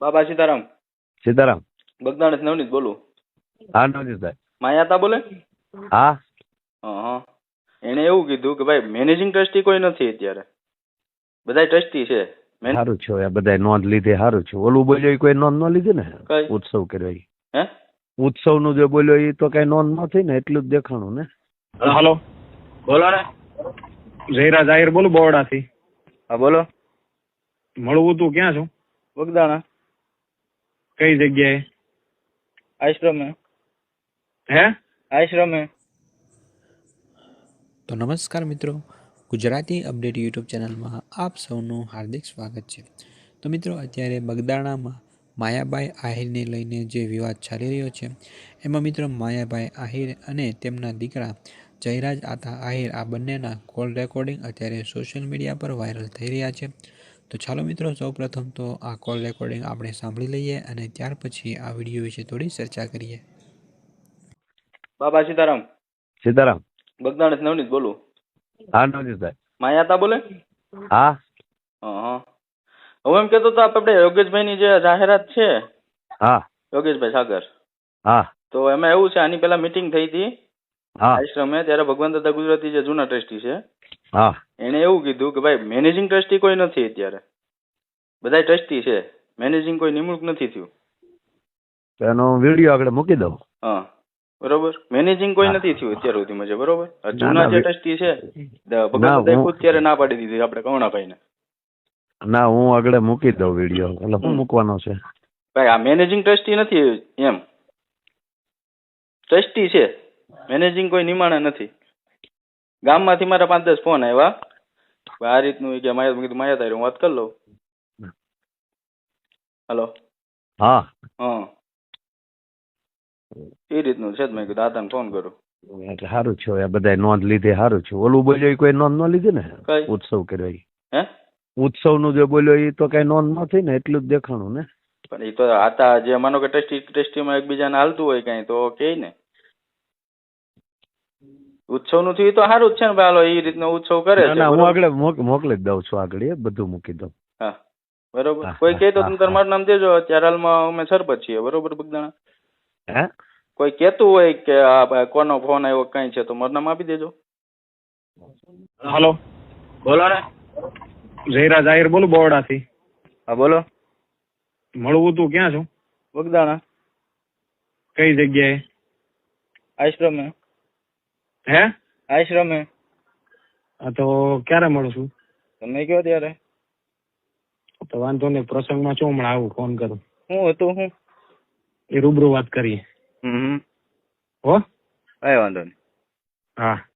બાબા સીતારામ. સીતારામ. બગદાણ નવનીત બોલું. હા નવજીતભાઈ માયાતા બોલે? હા. હા એને એવું કીધું કે ભાઈ મેનેજિંગ ટ્રસ્ટી કોઈ નથી અત્યારે. બધા ટ્રસ્ટી છે. સારું છે આ બધા નોંધ લીધી સારું છે. ઓલું બોલ્યો કોઈ નોંધ ન લીધી ને? ઉત્સવ કર્યો હે? ઉત્સવનું જે બોલ્યો એ તો કઈ નોંધ ન થઈ ને એટલું જ દેખાણું ને? હલો બોલો ને. જયરાજ જાહેર બોલું બરોડાથી હા બોલો. મળવું તું ક્યાં છું? બગદાણા. કઈ જગ્યાએ? આશ્રમે. હે? આશ્રમે. તો નમસ્કાર મિત્રો ગુજરાતી અપડેટ યુટ્યુબ ચેનલમાં આપ સૌનું હાર્દિક સ્વાગત છે. તો મિત્રો અત્યારે બગદાણામાં માયાભાઈ આહિરને લઈને જે વિવાદ ચાલી રહ્યો છે એમાં મિત્રો માયાભાઈ આહિર અને તેમના દીકરા જયરાજ આતા આહિર આ બંનેના કોલ રેકોર્ડિંગ અત્યારે સોશિયલ મીડિયા પર વાયરલ થઈ રહ્યા છે. તો ચાલો મિત્રો સૌપ્રથમ તો આ કોલ રેકોર્ડિંગ આપણે સાંભળી લઈએ અને ત્યાર પછી આ વીડિયો વિશે થોડી ચર્ચા કરીએ. બાબા સીતારામ. સીતારામ. બગદાણ નવનીત બોલું. હા નવજીતભાઈ માયાતા બોલે? હા. હા હા હું એમ કેતો તો આપણે યોગેશભાઈની જે જાહેરાત છે હા. યોગેશભાઈ સાગર. હા. તો એમાં એવું છે આની પેલા મીટિંગ થઈ હતી હા. આશ્રમે ત્યારે ભગવાન દાદા ગુજરાતી જે જૂના ટ્રસ્ટી છે હા. એને એવું કીધું કે ભાઈ મેનેજિંગ ટ્રસ્ટી કોઈ નથી અત્યારે. બધા ટ્રસ્ટી છે. મેનેજિંગ કોઈ નિમણૂક નથી થયું. તો એનો વીડિયો આગળ મૂકી દઉં. હા. બરોબર? મેનેજિંગ કોઈ નથી થયું અત્યાર સુધીમાં છે બરોબર? જૂના જે ટ્રસ્ટી છે ભગવાન ખુદ ત્યારે ના પાડી દીધી આપણે કવણાભાઈને ના હું આગળ મૂકી દઉં વીડિયો. એટલે હું મૂકવાનો છે. ભાઈ આ મેનેજિંગ ટ્રસ્ટી નથી એમ. ટ્રસ્ટી છે. મેનેજિંગ કોઈ નિમાણા નથી. ગામમાંથી મારા પાંચ દસ ફોન આવ્યા. આ રીતનું કે માયા કીધું માયા તારી હું વાત કરી લઉં. હલો. હા. હા. એ રીતનું છે જ મેં કીધું દાદાને ફોન કરું એટલે સારું છે આ બધા નોંધ લીધી સારું છે. ઓલું બોલ્યો એ કોઈ નોંધ ન લીધી ને? કઈ? ઉત્સવ કર્યો હે? ઉત્સવનું જે બોલ્યો એ તો કઈ નોંધ નથી ને એટલું જ દેખાણું ને? પણ એ તો આતા જે માનો કે ટેસ્ટી ટેસ્ટીમાં એકબીજાને હાલતું હોય કઈ તો કે ને? ઉત્સવનું થયું તો સારું જ છે ને ભાઈ. હાલો એ રીતનો ઉત્સવ કરે છે ના હું આગળ મોકલી જ દઉં છું આગળ એ બધું મૂકી દઉં. હા બરોબર. કોઈ કહે તો તમે તારું મારું નામ દેજો અત્યારે હાલમાં અમે સરપંચ છીએ બરોબર બગદાણા? હે? કોઈ કહેતું હોય કે આ કોનો ફોન આવ્યો કઈ છે તો મારું નામ આપી દેજો. હલો બોલો ને. જયરાજ આહિર બોલું બરોડાથી હા બોલો. મળવું તું ક્યાં છું? બગદાણા. કઈ જગ્યાએ? આશ્રમે. હે? આશ્રમે હા તો ક્યારે મળું છું? તમે કયો ત્યારે? તો વાંધો નહીં પ્રસંગમાં છું હમણાં આવું ફોન કરું. હું હતું હું? એ રૂબરૂ વાત કરીએ. હમ. હો? કઈ વાંધો નહીં. હા.